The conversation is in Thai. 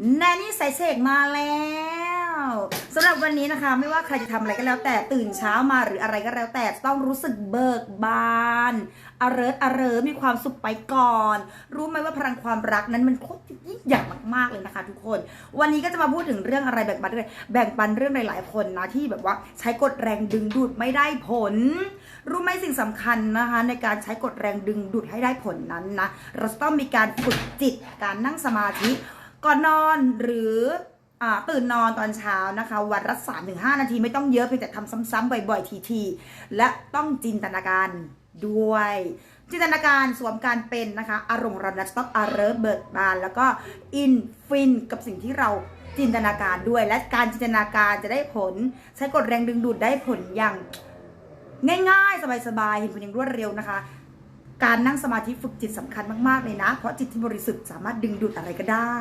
แนนี่ใส่เสกมาแล้วสำหรับวันนี้นะคะ ไม่ว่าใครจะทำอะไรก็แล้ว แต่ตื่นเช้ามาหรืออะไรก็แล้วแต่ต้องรู้สึกเบิกบานอเริร์อเริมีความสุขไปก่อน รู้ไหมว่าพลังความรักนั้นมันโคตรยิ่งใหญ่มากๆเลยนะคะ ทุกคน วันนี้ก็จะมาพูดถึงเรื่องอะไรแบ่งปันเรื่องแบ่งปันเรื่องหลายๆคนนะที่แบบว่าใช้กฎแรงดึงดูดไม่ได้ผล รู้ไหมสิ่งสำคัญนะคะ ในการใช้กฎแรงดึงดูดให้ได้ผลนั้นนะเราต้องมีการฝึกจิตการนั่งสมาธิ ก่อนนอนหรืออตื่นนอนตอนเช้านะคะ วันละ3-5ถึงห้านาทีไม่ต้องเยอะเพียงแต่ทำซ้ำๆบ่อยๆทีๆและต้องจินตนาการด้วย จินตนาการสวมการเป็นนะคะอารมณ์เราจะต้องอาเริเบิกบาน แล้วก็อินฟินกับสิ่งที่เราจินตนาการด้วย และการจินตนาการจะได้ผล ใช้กฎแรงดึงดูดได้ผลอย่างง่ายๆ สบายๆ เห็นผลอย่างรวดเร็วนะคะ การนั่งสมาธิฝึกจิตสำคัญมากๆเลยนะ เพราะจิตที่บริสุทธิ์สามารถดึงดูดอะไรก็ได้